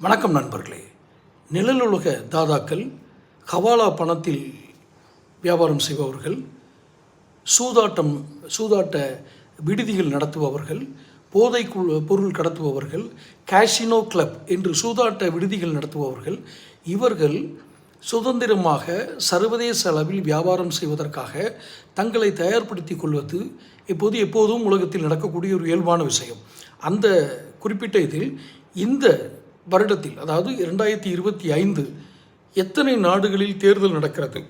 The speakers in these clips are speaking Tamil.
வணக்கம் நண்பர்களே. நிழலுலக தாதாக்கள் ஹவாலா பணத்தில் வியாபாரம் செய்பவர்கள் சூதாட்டம் சூதாட்ட விடுதிகள் நடத்துபவர்கள் போதை பொருள் கடத்துபவர்கள் கேஷினோ கிளப் என்று சூதாட்ட விடுதிகள் நடத்துபவர்கள் இவர்கள் சுதந்திரமாக சர்வதேச அளவில் வியாபாரம் செய்வதற்காக தங்களை தயார்படுத்தி கொள்வது இப்போது எப்போதும் உலகத்தில் நடக்கக்கூடிய ஒரு இயல்பான விஷயம். அந்த குறிப்பிட்ட இதில் இந்த வருடத்தில் அதாவது இரண்டாயிரத்தி இருபத்தி ஐந்து எத்தனை நாடுகளில் தேர்தல் நடக்கிறது?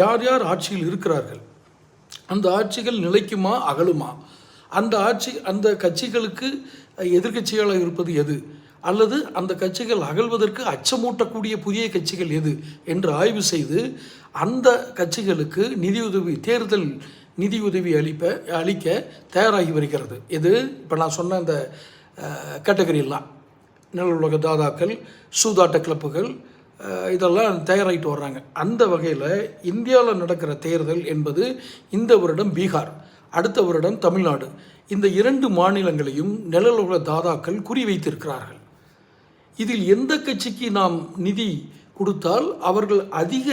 யார் யார் ஆட்சியில் இருக்கிறார்கள்? அந்த ஆட்சிகள் நிலைக்குமா அகலுமா? அந்த ஆட்சி அந்த கட்சிகளுக்கு எதிர்கட்சிகளாக இருப்பது எது? அல்லது அந்த கட்சிகள் அகழ்வதற்கு அச்சமூட்டக்கூடிய புதிய கட்சிகள் எது? என்று ஆய்வு செய்து அந்த கட்சிகளுக்கு நிதியுதவி தேர்தல் நிதியுதவி அளிப்ப அளிக்க தயாராகி வருகிறது. இது இப்போ நான் சொன்ன அந்த கேட்டகரியெல்லாம். நிலவுலக தாதாக்கள் சூதாட்ட கிளப்புகள் இதெல்லாம் தயாராகிட்டு வர்றாங்க. அந்த வகையில் இந்தியாவில் நடக்கிற தேர்தல் என்பது இந்த வருடம் பீகார் அடுத்த வருடம் தமிழ்நாடு. இந்த இரண்டு மாநிலங்களையும் நிழலுலக தாதாக்கள் குறிவைத்திருக்கிறார்கள். இதில் எந்த கட்சிக்கு நாம் நிதி கொடுத்தால் அவர்கள் அதிக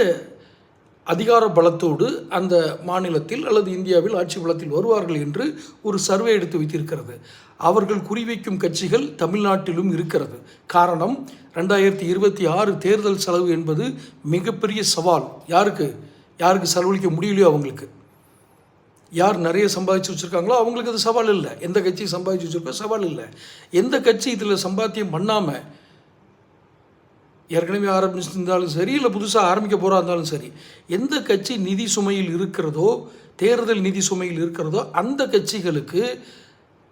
அதிகார பலத்தோடு அந்த மாநிலத்தில் அல்லது இந்தியாவில் ஆட்சி பலத்தில் வருவார்கள் என்று ஒரு சர்வே எடுத்து வைத்திருக்கிறது. அவர்கள் குறிவைக்கும் கட்சிகள் தமிழ்நாட்டிலும் இருக்கிறது. காரணம் ரெண்டாயிரத்தி இருபத்தி ஆறு தேர்தல் செலவு என்பது மிகப்பெரிய சவால். யாருக்கு? யாருக்கு செலவழிக்க முடியலையோ அவங்களுக்கு. யார் நிறைய சம்பாதிச்சு வச்சுருக்காங்களோ அவங்களுக்கு அது சவால் இல்லை. எந்த கட்சி சம்பாதிச்சு வச்சுருக்கோ சவால் இல்லை. எந்த கட்சி இதில் சம்பாத்தியம் பண்ணாமல் ஏற்கனவே ஆரம்பிச்சிருந்தாலும் சரி இல்லை புதுசாக ஆரம்பிக்க போகிறா இருந்தாலும் சரி எந்த கட்சி நிதி சுமையில் இருக்கிறதோ தேர்தல் நிதி சுமையில் இருக்கிறதோ அந்த கட்சிகளுக்கு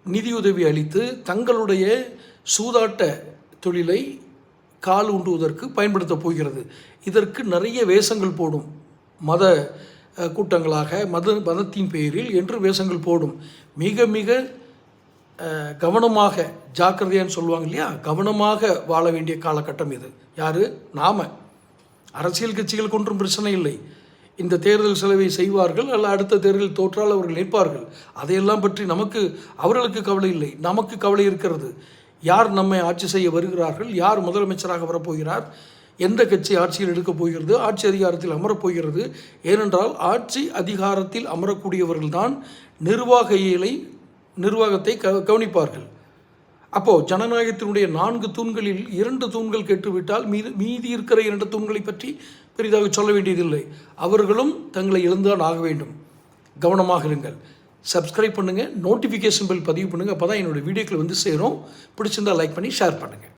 நிதியுதவி அளித்து தங்களுடைய சூதாட்ட தொழிலை கால் உண்டுவதற்கு பயன்படுத்தப் போகிறது. இதற்கு நிறைய வேஷங்கள் போடும். மத கூட்டங்களாக மத மதத்தின் பெயரில் என்று வேஷங்கள் போடும். மிக மிக கவனமாக ஜாக்கிரதையான்னு சொல்லுவாங்க இல்லையா? கவனமாக வாழ வேண்டிய காலகட்டம் இது. யார்? நாம். அரசியல் கட்சிகளுக்கு ஒன்றும் பிரச்சனை இல்லை. இந்த தேர்தல் செலவை செய்வார்கள் அல்ல அடுத்த தேர்தல் தோற்றால் அவர்கள் நிற்பார்கள். அதையெல்லாம் பற்றி நமக்கு அவர்களுக்கு கவலை இல்லை. நமக்கு கவலை இருக்கிறது. யார் நம்மை ஆட்சி செய்ய வருகிறார்கள்? யார் முதலமைச்சராக வரப்போகிறார்? எந்த கட்சி ஆட்சியில் எடுக்கப் போகிறது? ஆட்சி அதிகாரத்தில் அமரப் போகிறது. ஏனென்றால் ஆட்சி அதிகாரத்தில் அமரக்கூடியவர்கள்தான் நிர்வாக இயலை நிர்வாகத்தை க கவனிப்பார்கள். அப்போது ஜனநாயகத்தினுடைய நான்கு தூண்களில் இரண்டு தூண்கள் கேட்டுவிட்டால் மீது மீதி இருக்கிற இரண்டு தூண்களை பற்றி பெரிதாக சொல்ல வேண்டியதில்லை. அவர்களும் தங்களை இழந்துதான் ஆக வேண்டும். கவனமாக இருங்கள். சப்ஸ்கிரைப் பண்ணுங்கள் நோட்டிஃபிகேஷன் பில் பதிவு பண்ணுங்கள் அப்போ தான் என்னோடய வீடியோக்கள் வந்து சேரும். பிடிச்சிருந்தால் லைக் பண்ணி ஷேர் பண்ணுங்கள்